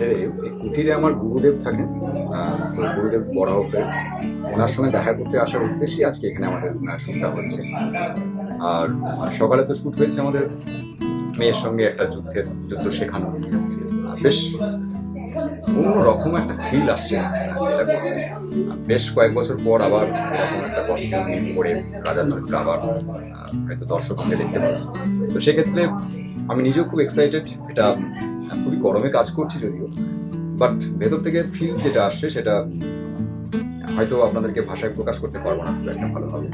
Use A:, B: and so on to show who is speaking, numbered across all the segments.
A: ছেড়ে কুটিরে আমার গুরুদেব থাকেন গুরুদেব বড় হবে ওনার সঙ্গে দেখা করতে আসার উদ্দেশ্যে আজকে এখানে আমাদের শ্যুটটা হচ্ছে। আর সকালে তো শ্যুট হয়েছে আমাদের মেয়ের সঙ্গে একটা যুদ্ধের, যুদ্ধ শেখানো। বেশ অন্যরকম একটা ফিল আসছে। বেশ কয়েক বছর পর আবার এরকম একটা কস্টিউম পরে রাজা চরিত্র আবার হয়তো দর্শককে দেখতে পাবো। তো সেক্ষেত্রে আমি নিজেও খুব এক্সাইটেড এটা খুবই গরমে কাজ করছি যদিও। বাট ভেতর থেকে ফিল যেটা আসছে সেটা, হয়তো আপনাদেরকে ভাষায় প্রকাশ করতে পারব না, খুব একটা ভালোভাবে।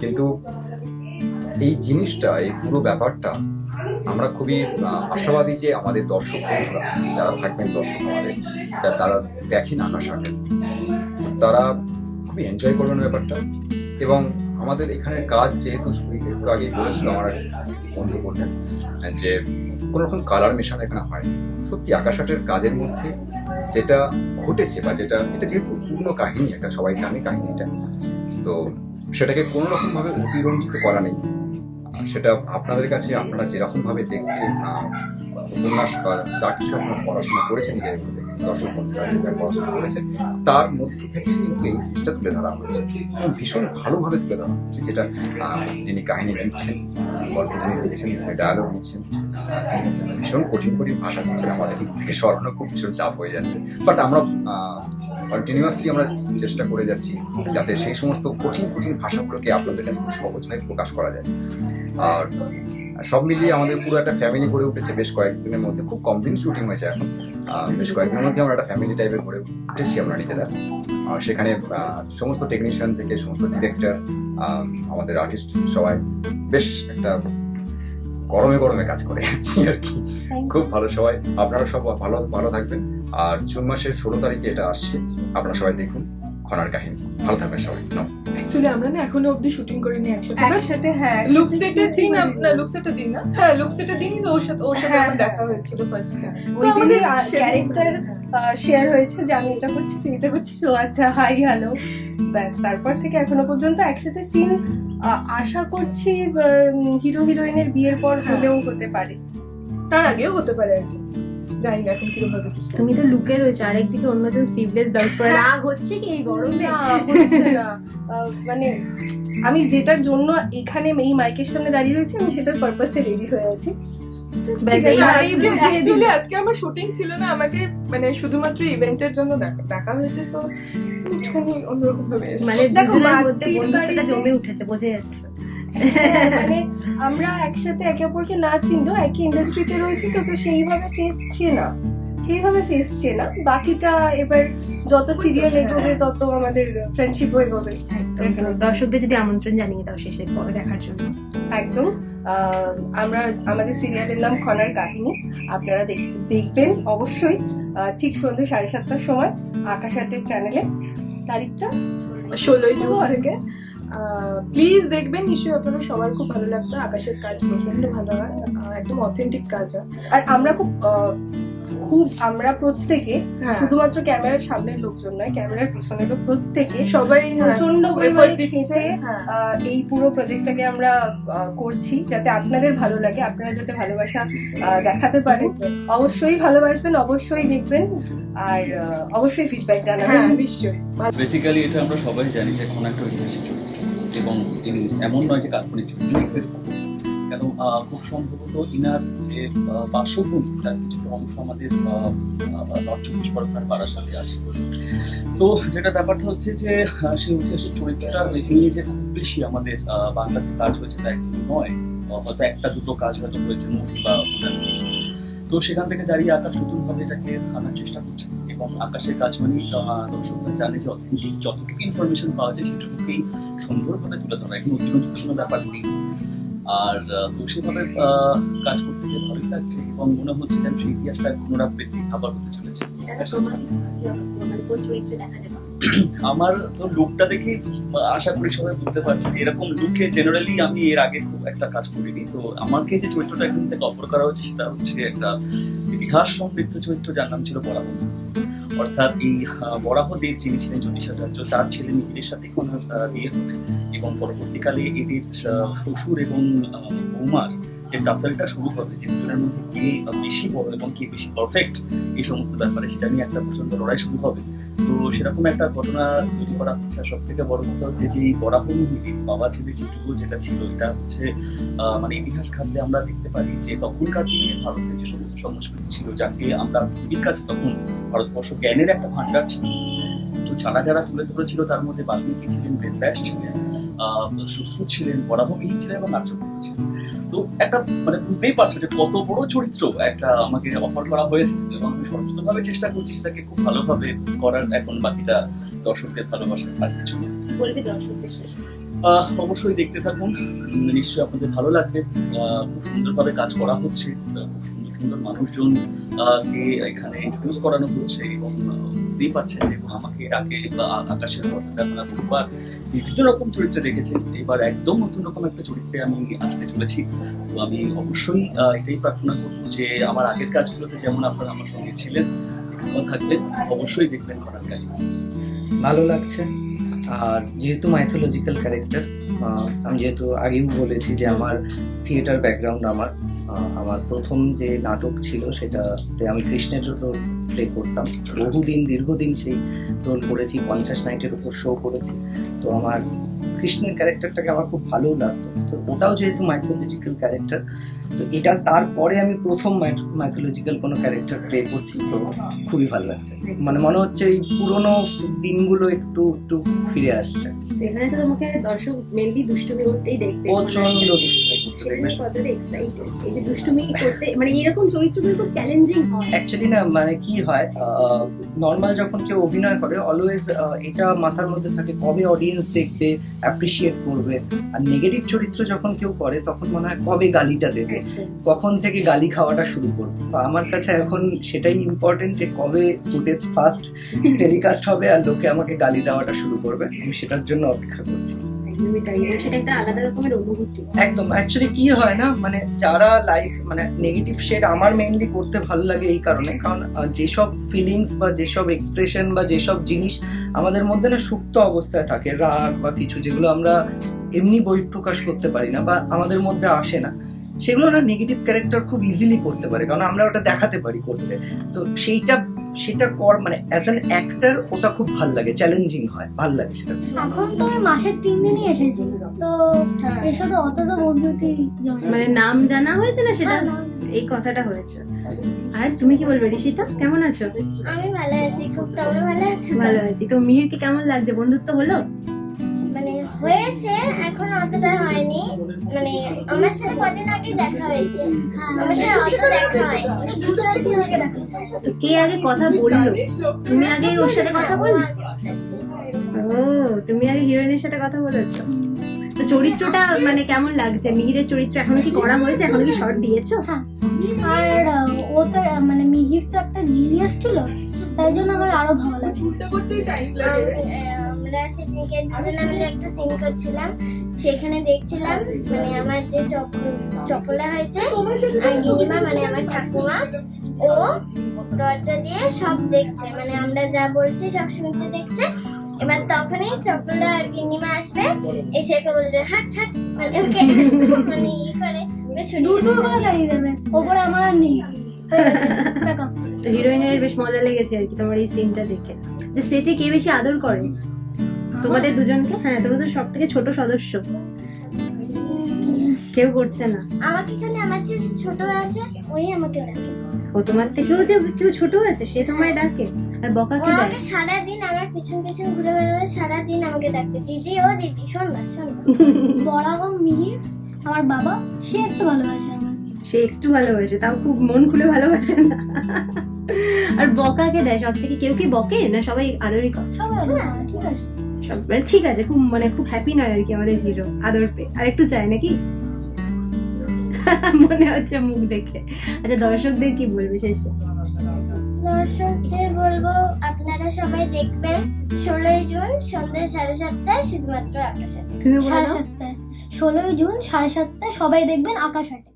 A: কিন্তু এই জিনিসটা এই পুরো ব্যাপারটা আমরা খুবই আশাবাদী যে আমাদের দর্শক যারা থাকবেন দর্শক আমাদের তারা দেখেন আকাশ আগে তারা খুবই এনজয় করবেন ব্যাপারটা। এবং আমাদের এখানের কাজ যেহেতু একটু আগেই বলেছিল আমার বন্ধু বললেন, যে কোনো রকম কালার মেশানো এখানে হয়। সত্যি আকাশাটের কাজের মধ্যে যেটা ঘটেছে বা যেটা, এটা যেহেতু পূর্ণ কাহিনী, একটা সবাই জানে কাহিনীটা, তো সেটাকে কোনো রকম ভাবে অতিরঞ্জিত করা নেই। সেটা আপনাদের কাছে আপনারা যেরকমভাবে দেখতে উপন্যাস বা যা কিছু আপনারা পড়াশোনা করেছেন দর্শক পড়াশোনা করেছেন, তার মধ্যে থেকে কিন্তু এই জিনিসটা তুলে ধরা হয়েছে ভীষণ ভালোভাবে তুলে ধরা হচ্ছে, যেটা তিনি কাহিনী লিখছেন গল্প যিনি লিখছেন যিনি ডায়ালগ লিখছেন ভীষণ কঠিন কঠিন ভাষা দিচ্ছেন আমাদের থেকে। সরানো খুব ভীষণ চাপ হয়ে যাচ্ছে। বাট আমরা কন্টিনিউয়াসলি আমরা চেষ্টা করে যাচ্ছি যাতে সেই সমস্ত কঠিন কঠিন ভাষাগুলোকে আপনাদের কাছে খুব সহজভাবে প্রকাশ করা যায়। আর সব মিলিয়ে আমাদের পুরো একটা ফ্যামিলি গড়ে উঠেছে বেশ কয়েকদিনের মধ্যে। খুব কম দিন শুটিং হয়েছে এখন। বেশ কয়েকদিনের মধ্যে আমরা একটা ফ্যামিলি টাইপের গড়ে উঠেছি আমরা নিজেরা। আর সেখানে সমস্ত টেকনিশিয়ান থেকে সমস্ত ডিরেক্টর আমাদের আর্টিস্ট সবাই বেশ একটা গরমে গরমে কাজ করে যাচ্ছি আর কি। খুব ভালো সবাই আপনারা সব ভালো ভালো থাকবেন। আর জুন মাসের ষোলো তারিখে এটা আসছে। আপনারা সবাই দেখুন। খনার কাহিনী। ভালো থাকবেন সবাই। নমস্কার
B: অ্যাকচুয়ালি আমরা না এখনও অবধি শুটিং করিনি একসাথে।
C: একসাথে হ্যাঁ
B: লুক
C: শুটিং
B: দিন। না লুক সেটের দিন না। হ্যাঁ লুক সেটের দিনই তো ওর সাথে ওর সাথে
C: হ্যাঁ,
B: আমার
C: হ্যাঁ।
B: দেখা হয়েছিল ফার্স্ট
C: ওই
B: তো আমাদের
C: ক্যারেক্টার শেয়ার হয়েছে যে আমি এটা করছি তুই এটা করছিস ও আচ্ছা হাই হ্যালো ব্যাস তারপর থেকে এখনও পর্যন্ত একসাথে সিন আশা করছি হিরো হিরোইনের বিয়ের পর
B: হ্যাঁ।
C: হলেও হতে পারে।
B: তার আগেও হতে পারে আর কি। জানি না এখন কীরকম হবে কিছু
D: তুমি তো লুকে রয়েছে আরেকদিকে অন্যজন স্লিভলেস ব্লাউজ পরে রাগ হচ্ছে কি এই গরমে?
C: মানে আমি যেটার জন্য এখানে এই মাইকের সামনে দাঁড়িয়ে রয়েছি আমি সেটার পারপাসে রেডি হয়ে আছি।
B: আজকে আমার শুটিং ছিল না আমাকে মানে শুধুমাত্র ইভেন্টের জন্য দেখা- ডাকা হয়েছে তো একটুখানি অন্যরকম ভাবে
D: মানে
C: দেখো,
D: দুজনের মধ্যে বন্ধুত্বটা জমে উঠেছে বোঝা যাচ্ছে।
C: হ্যাঁ, মানে আমরা একসাথে একে অপরকে না চিনলেও একই ইন্ডাস্ট্রিতে রয়েছি তো তো সেইভাবে ফেস চেনা। সেইভাবে ফেস চেনা। বাকিটা এবার যত সিরিয়াল এগোবে তত আমাদের ফ্রেন্ডশিপ হয়ে গবে
D: একদম। তো দর্শকদের যদি আমন্ত্রণ জানিয়ে দাও শেষে পরে দেখার জন্য।
C: একদম। আহ, আমরা আমাদের সিরিয়ালের নাম খনার কাহিনী। আপনারা দেখবেন অবশ্যই আহ, ঠিক সন্ধ্যে সাড়ে সাতটার সময় আকাশ আটের চ্যানেলে তারিখটা?
B: ষোলোই জুন। থেকে প্লিজ দেখবেন নিশ্চয়ই আপনাদের সবার খুব ভালো লাগবে। আকাশের কাজ প্রচণ্ড ভালো হয় একদম অথেন্টিক কাজ হয়।
C: আর আমরা খুব আহ, খুব আমরা প্রত্যেকে
B: হ্যাঁ।
C: শুধুমাত্র ক্যামেরার সামনের লোকজন নয় ক্যামেরার পিছনের লোক প্রত্যেকে
B: সবাই হ্যাঁ, প্রচণ্ড
C: খেটে
B: হ্যাঁ।
C: এই পুরো প্রজেক্টটাকে আমরা করছি যাতে আপনাদের ভালো লাগে আপনারা যাতে ভালোবাসা দেখাতে পারেন। অবশ্যই ভালোবাসবেন অবশ্যই দেখবেন আর অবশ্যই ফিডব্যাক জানাবেন।
B: নিশ্চয়ই।
E: বেসিক্যালি এটা আমরা সবাই জানি যে এখন একটা ঐতিহাসিক চরিত্র। এবং ইনি এমন নয় যে কাল্পনিক চরিত্র এক্সিস্ট করে কেন খুব সম্ভবত ইনার যে বাসভূমি, তার কিছুটা অংশ আমাদের নর্থ চব্বিশ পরগনার বারাসালে আছে। তো যেটা ব্যাপারটা হচ্ছে যে সেই ঐতিহাসিক চরিত্রটা নিয়ে যে খুব বেশি আমাদের বাংলাতে কাজ হয়েছে তা নয়। হয়তো একটা দুটো কাজ হয়তো হয়েছে মুভি বা কিছু। তো সেখান থেকে দাঁড়িয়ে আকাশ নতুনভাবে এটাকে আনার চেষ্টা করছে এবং আকাশের কাজ মানে দর্শকরা জানে যে অথেন্টিক যতটুকু ইনফরমেশন পাওয়া যায় সেটুকুকেই সুন্দরভাবে তুলে ধরা। এখানে অতিরঞ্জিত কোনো ব্যাপার নেই। আর তো সেভাবে কাজ করতে গিয়ে ভালোই লাগছে এবং মনে হচ্ছে যেন সেই ইতিহাসটা পুনরাবৃত্তি খাবার হতে চলেছে। আমার তো লুকটা দেখে আশা করি সবাই বুঝতে পারছে এরকম লুকে জেনারেলি আমি এর আগে খুব একটা কাজ করিনি। তো আমাকে যে চরিত্রটা এখান থেকে অফার করা হচ্ছে সেটা হচ্ছে একটা ইতিহাস সমৃদ্ধ চরিত্র যার নাম ছিল বরাহ অর্থাৎ এই আহ, বরাহদেব যিনি ছিলেন জ্যোতিষাচার্য তার ছেলে মিহিরের সাথে কোন বিয়ে হবে এবং পরবর্তীকালে এদের শ্বশুর এবং বৌমার যে টাসেলটা শুরু হবে যে দুজনের মধ্যে কে বেশি বড় এবং কে বেশি পারফেক্ট এই সমস্ত ব্যাপারে সেটা নিয়ে একটা প্রচণ্ড লড়াই শুরু হবে। তো সেরকম একটা ঘটনা তৈরি করা হচ্ছে। সব থেকে বড় কথা হচ্ছে যে, এই বরাহনি এই বাবা ছেলে যেটুকু যেটা ছিল, এটা হচ্ছে মানে ইতিহাস ঘাটলে আমরা দেখতে পারি যে, তখনকার দিনে ভারতের যে সমস্ত সংস্কৃতি ছিল, যাকে আমরা পৃথিবীর কাছে তখন ভারতবর্ষ জ্ঞানের একটা ভান্ডার ছিল। তো যারা যারা তুলে ধরেছিল, তার মধ্যে বাল্মীকি ছিলেন, বেদব্যাস ছিলেন আহ সুশ্রুত ছিলেন বরাহমিহি ছিলেন এবং নাট্যকর্মী ছিলেন। তো একটা মানে বুঝতেই পারছ যে কত বড় চরিত্র একটা আমাকে অফার করা হয়েছে। এবং আমি সর্বোত্তভাবে চেষ্টা করছি সেটাকে খুব ভালোভাবে করার এখন বাকিটা দর্শকদের ভালোবাসার কাজ কিছু।
D: বলবি দর্শকদের শেষে।
E: অবশ্যই দেখতে থাকুন নিশ্চয়ই আপনাদের ভালো লাগবে। খুব সুন্দরভাবে কাজ করা হচ্ছে খুব সুন্দর সুন্দর মানুষজন আহ, কে এখানে ইন্ট্রোডিউস করানো হচ্ছে এবং বুঝতেই পারছেন এবং আমাকে আগে বা আকাশের ঘটনা বহুবার বিভিন্ন রকম চরিত্রে দেখেছেন। এবার একদম নতুন রকম একটা চরিত্রে আমি আসতে চলেছি। তো আমি অবশ্যই এটাই প্রার্থনা করব যে আমার আগের কাজগুলোতে যেমন আপনারা আমার সঙ্গে ছিলেন থাকবেন অবশ্যই দেখবেন করার কাজ।
F: ভালো লাগছে। আর যেহেতু মাইথোলজিক্যাল ক্যারেক্টার আমি যেহেতু আগেও বলেছি যে আমার থিয়েটার ব্যাকগ্রাউন্ড আমার আমার প্রথম যে নাটক ছিল সেটাতে আমি কৃষ্ণের রোল প্লে করতাম। বহুদিন, দীর্ঘদিন সেই রোল করেছি, পঞ্চাশ নাইটের উপর শো করেছি। তো আমার কৃষ্ণের ক্যারেক্টারটাকে আমার খুব ভালো লাগতো। তো ওটাও যেহেতু মাইথোলজিক্যাল ক্যারেক্টার তো এটা তারপরে আমি প্রথম মাইথোলজিক্যাল কোনো ক্যারেক্টার প্লে করছি, তো খুবই ভালো লাগছে। মানে মনে হচ্ছে এই পুরোনো দিনগুলো একটু একটু ফিরে আসছে।
D: এখানে তো তোমাকে দর্শক মেনলি দুষ্টুমি করতেই দেখবে।
F: প্রচণ্ড দুষ্টুমি
D: কতটা এক্সাইটেড এই যে দুষ্টুমি করতে মানে এরকম চরিত্রগুলো খুব চ্যালেঞ্জিং হয়।
F: অ্যাকচুয়ালি না মানে কি হয় নর্মাল যখন কেউ অভিনয় করে অলওয়েজ এটা মাথার মধ্যে থাকে কবে অডিয়েন্স দেখবে অ্যাপ্রিসিয়েট করবে। আর নেগেটিভ চরিত্র যখন কেউ করে তখন মনে হয় কবে গালিটা দেবে কখন থেকে গালি খাওয়াটা শুরু করবে। তো আমার কাছে এখন সেটাই ইম্পর্টেন্ট যে কবে ফুটেজ ফার্স্ট টেলিকাস্ট হবে আর লোকে আমাকে গালি দেওয়াটা শুরু করবে। আমি সেটার জন্য অপেক্ষা করছি।
D: একদমই তাই সেটা একটা আলাদা রকমের অনুভূতি।
F: একদম অ্যাকচুয়ালি কি হয় না মানে যারা লাইফ মানে নেগেটিভ শেড আমার মেইনলি করতে ভালো লাগে এই কারণে কারণ যেসব ফিলিংস বা যেসব এক্সপ্রেশন বা যেসব জিনিস আমাদের মধ্যে না সুপ্ত অবস্থায় থাকে রাগ বা কিছু যেগুলো আমরা এমনি বহিঃপ্রকাশ করতে পারি না বা আমাদের মধ্যে আসে না। সেগুলো না নেগেটিভ ক্যারেক্টার খুব ইজিলি করতে পারে কারণ আমরা ওটা দেখাতে পারি করতে। তো সেইটা সেটা কর মানে অ্যাজ অ্যান অ্যাক্টার ওটা খুব ভালো লাগে চ্যালেঞ্জিং হয় ভালো লাগে সেটা।
G: এখন তো আমি মাসের তিন দিনই এসেছি তো এর সাথে অত তো বন্ধুতি
D: মানে নাম জানা হয়েছে না সেটা? এই কথাটা হয়েছে। আর তুমি কি বলবে ঋষিতা? কেমন আছো?
G: আমি ভালো আছি খুব তুমি ভালো আছো? তো?
D: ভালো আছি। তো মিহিরকে কেমন লাগছে? বন্ধুত্ব হলো?
G: মানে হয়েছে এখন অতটা হয়নি। মানে আমার সাথে কদিন আগে দেখা হয়েছে। আমার সাথে অত দেখা হয় গুজরাট থেকে আমাকে দেখা হয়েছে।
D: তো কে আগে কথা বলল? তুমি আগে ওর সাথে কথা বললে? ও তুমি আগে হিরোইনের সাথে কথা বলেছ? তো চরিত্রটা মানে কেমন লাগছে? মিহিরের চরিত্র এখনও কি করা হয়েছে? এখনও কি শর্ট দিয়েছ?
G: হ্যাঁ আর ও তো মানে মিহির তো একটা জিনিয়াস ছিল তাই জন্য আমার আরও ভালো লাগে। আমরা সেদিনকে একটা সিন করছিলাম সেখানে দেখছিলাম মানে আমার যে চপলা হয়েছে আর গিনিমা মানে আমার ঠাকুমা ও দরজা দিয়ে সব দেখছে। মানে আমরা যা বলছি সব শুনছে দেখছে। এবার তখনই চপলা আর গিনিমা আসবে এসে একে বলবে হাট হাট। মানে ওকে মানে ই করে দূর দূর করে দাঁড়িয়ে দেবে। ওপরে আমার আর নেই।
D: তো হিরোইনের বেশ মজা লেগেছে আর কি তোমার এই সিনটা দেখে। যে সেটে কে বেশি আদর করে? তোমাদের দুজনকে? হ্যাঁ তোমরা তো সব থেকে ছোট সদস্য। কেউ করছে না।
G: আমাকে খালি আমার যে ছোট আছে ওই আমাকে ডাকে।
D: ও তোমার থেকেও যে কেউ ছোট আছে সে তোমায় ডাকে। আর বকা কি দেয়
G: আমাকে সারাদিন আমার পিছন পিছন ঘুরে বেড়াবে সারাদিন আমাকে ডাকবে। দিদি ও দিদি শোন না শোন বড়াবো মিহির আমার বাবা সে একটু ভালোবাসে আমার
D: সে একটু ভালোবাসে তাও খুব মন খুলে ভালোবাসে না। আর বকাকে দেয়? সব থেকে কেউ কি বকে না সবাই আদরই করে?
G: সবাই ঠিক আছে।
D: সব। মানে ঠিক আছে খুব মানে খুব হ্যাপি নয় আর কি আমাদের হিরো আদর পেয়ে। আর একটু চায় নাকি? মনে হচ্ছে মুখ দেখে। আচ্ছা দর্শকদের কি বলবে শেষে?
G: দর্শকদের বলব আপনারা সবাই দেখবেন ষোলোই জুন সন্ধ্যে সাড়ে সাতটায় শুধুমাত্র আকাশে। সাড়ে সাতটায়। ষোলোই জুন সাড়ে সাতটায় সবাই দেখবেন আকাশ হাটে